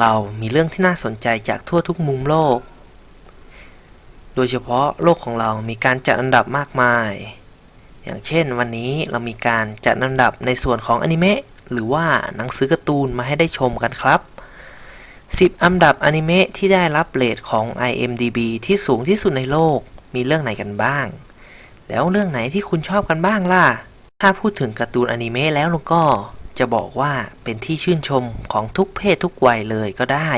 เรามีเรื่องที่น่าสนใจจากทั่วทุกมุมโลก โดยเฉพาะโลกของเรามีการจัดอันดับมากมาย อย่างเช่น วันนี้เรามีการจัดอันดับในส่วนของอนิเมะหรือว่าหนังสือการ์ตูนมาให้ได้ชมกันครับ 10 อันดับอนิเมะที่ได้รับเรทของ IMDB ที่สูงที่สุดในโลก มีเรื่องไหนกันบ้าง แล้วเรื่องไหนที่คุณชอบกันบ้างล่ะ ถ้าพูดถึงการ์ตูนอนิเมะแล้วก็ จะบอกว่าเป็นที่ชื่นชมของทุกเพศทุกวัยเลยก็ได้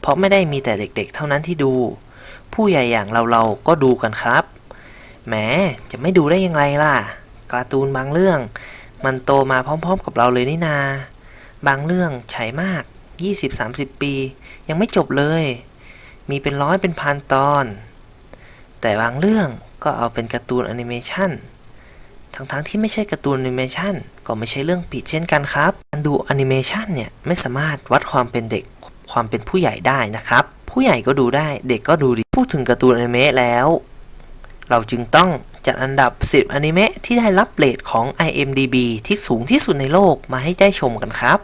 เพราะไม่ได้มีแต่เด็กๆ เท่านั้นที่ดู ผู้ใหญ่อย่างเราๆ ก็ดูกันครับ แหม จะไม่ดูได้ยังไงล่ะ การ์ตูนบางเรื่อง มันโตมาพร้อมๆ กับเราเลยนี่นา บางเรื่องฉายมาก 20-30 ปี ยังไม่จบเลย มีเป็นร้อยเป็นพันตอน แต่บางเรื่องก็เอาเป็นการ์ตูนแอนิเมชัน ทั้งๆที่ไม่ใช่การ์ตูนแอนิเมชันก็ไม่ใช่เรื่องผิดเช่นกันครับ การดูแอนิเมชันเนี่ยไม่สามารถวัดความเป็นเด็กความเป็นผู้ใหญ่ได้นะครับ ผู้ใหญ่ก็ดูได้เด็กก็ดูดี พูดถึงการ์ตูนอนิเมะแล้ว เราจึงต้องจัดอันดับ 10อนิเมะที่ได้รับเรทของ IMDB ที่สูงที่สุดในโลกมาให้ได้ชมกันครับ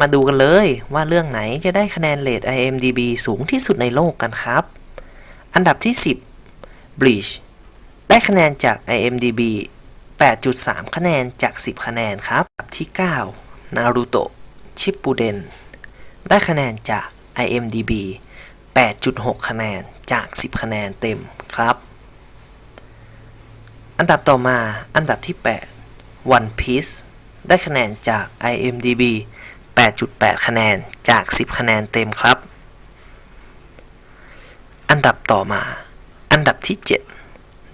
มาดูกันเลยว่าเรื่องไหนจะได้คะแนนเรท IMDB สูงที่สุดในโลกกันครับ อันดับที่ 10 Bleach ได้คะแนนจาก IMDB 8.3 คะแนนจาก 10 คะแนนครับอันดับที่9 Naruto Shippuden ได้คะแนนจาก IMDB 8.6 คะแนนจาก 10 คะแนนเต็มครับ อันดับต่อมาอันดับที่ 8 One Piece ได้คะแนนจาก IMDB 8.8 คะแนนจาก 10 คะแนนเต็มครับ อันดับต่อมา อันดับที่ 7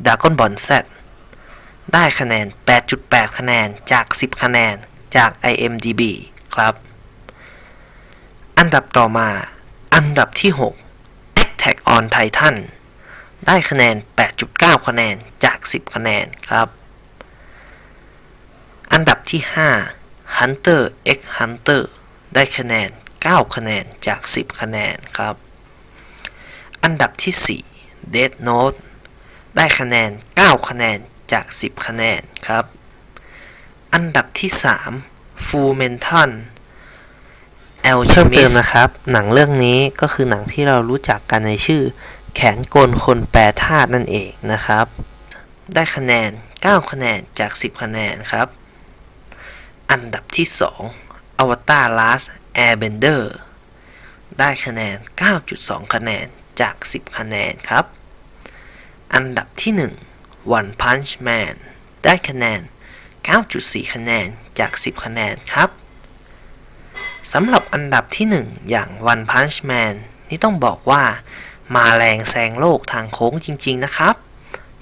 Dragon Ball Z ได้คะแนน 8.8 คะแนนจาก 10 คะแนนจาก IMDB ครับ อันดับต่อมา อันดับที่ 6 Attack on Titan ได้คะแนน 8.9 คะแนนจาก 10 คะแนนครับ อันดับที่ 5 Hunter x Hunter ได้คะแนน 9 คะแนนจาก 10 คะแนนครับ อันดับที่ 4 Death Note ได้คะแนน 9 คะแนนจาก 10 คะแนนครับ อันดับที่3 Full Metal เอลเพิ่มเติมนะครับ หนังเรื่องนี้ก็คือหนังที่เรารู้จักกันในชื่อ แขนกลคนแปรธาตุนั่นเองนะครับ ได้คะแนน 9 คะแนนจาก 10 คะแนนครับ อันดับที่ 2 Avatar Last Airbender ได้คะแนน 9.2 คะแนนจาก 10 คะแนนครับ อันดับที่ 1 One Punch Man ได้คะแนน 9.4 คะแนนจาก 10 คะแนนครับสำหรับอันดับที่ 1 อย่าง One Punch Man นี่ต้องบอกว่า มาแรงแซงโลกทางโค้งจริง ๆ นะครับ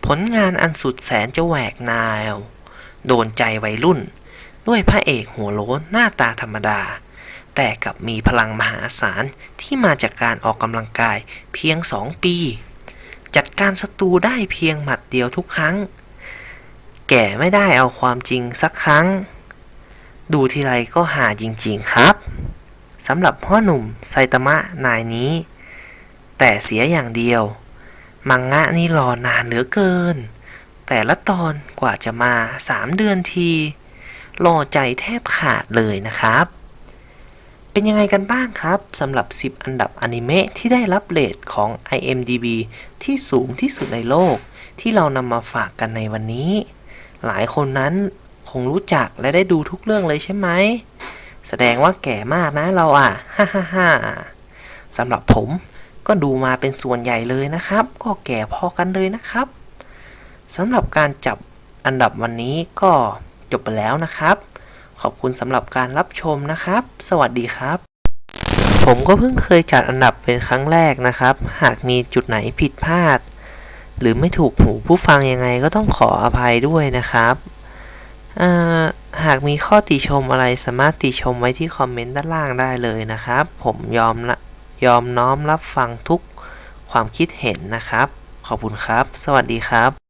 ผลงานอันสุดแสนจะแหวกแนว โดนใจวัยรุ่น ด้วยพระเอกหัวโล้นหน้าตาธรรมดา แต่กับมีพลังมหาศาลที่มาจากการออกกำลังกายเพียง 2 ปี จัดการศัตรูได้เพียงหมัดเดียวทุกครั้ง แก่ไม่ได้เอาความจริงสักครั้ง ดูทีไรก็หาจริงๆครับสำหรับพ่อหนุ่มไซตามะนายนี้ แต่เสียอย่างเดียว มังงะนี่รอนานเหลือเกิน แต่ละตอนกว่าจะมา3เดือนที รอใจแทบขาดเลยนะครับ เป็นยังไงกันบ้างครับสำหรับ 10 อันดับอนิเมะที่ได้รับเรทของ IMDB ที่สูงที่สุดในโลก ที่เรานำมาฝากกันในวันนี้ หลายคนนั้นคงรู้จักและได้ดูทุกเรื่องเลยใช่ไหม แสดงว่าแก่มากนะเราอะ ฮ่าฮ่าฮ่าสำหรับผมก็ดูมาเป็นส่วนใหญ่เลยนะครับ ก็แก่พอกันเลยนะครับสำหรับการจับอันดับวันนี้ก็จบไปแล้วนะครับ ขอบคุณสำหรับการรับชมนะครับ สวัสดีครับ ผมก็เพิ่งเคยจัดอันดับเป็นครั้งแรกนะครับ หากมีจุดไหนผิดพลาด หรือไม่ถูกหูผู้ฟังยังไงก็ต้องขออภัยด้วยนะครับหากมีข้อติชมอะไรสามารถติชมไว้ที่คอมเมนต์ด้านล่างได้เลยนะครับ ผมยอมละยอมน้อมรับฟังทุกความคิดเห็นนะครับ ขอบคุณครับ สวัสดีครับ